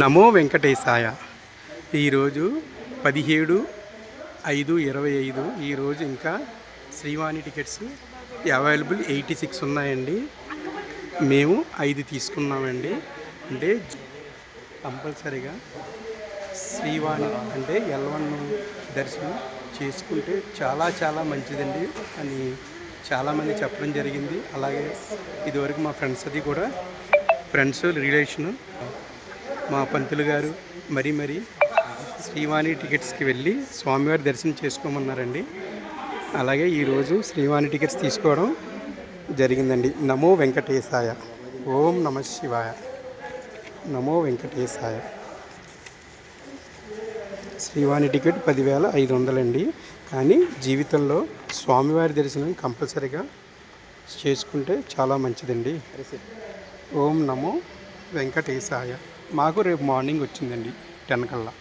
నమో వెంకటేశాయ. ఈరోజు పదిహేడు ఐదు ఇరవై ఐదు. ఈరోజు ఇంకా Srivani tickets available eighty six ఉన్నాయండి. మేము ఐదు తీసుకున్నామండి. అంటే కంపల్సరీగా శ్రీవాణి అంటే ఎల్వన్ దర్శనం చేసుకుంటే చాలా చాలా మంచిదండి అని చాలామంది చెప్పడం జరిగింది. అలాగే ఇదివరకు మా ఫ్రెండ్స్ అది కూడా ఫ్రెండ్స్ రిలేషను మా పంతులు గారు మరీ మరీ శ్రీవాణి టికెట్స్కి వెళ్ళి స్వామివారి దర్శనం చేసుకోమన్నారండి. అలాగే ఈరోజు శ్రీవాణి టికెట్స్ తీసుకోవడం జరిగిందండి. నమో వెంకటేశాయ. ఓం నమ శివాయ. నమో వెంకటేశాయ. శ్రీవాణి టికెట్ పదివేల ఐదు వందలండి. కానీ జీవితంలో స్వామివారి దర్శనం కంపల్సరీగా చేసుకుంటే చాలా మంచిదండి. ఓం నమో వెంకటేశాయ. మాకు రేపు మార్నింగ్ వచ్చిందండి టెన్ కల్లా.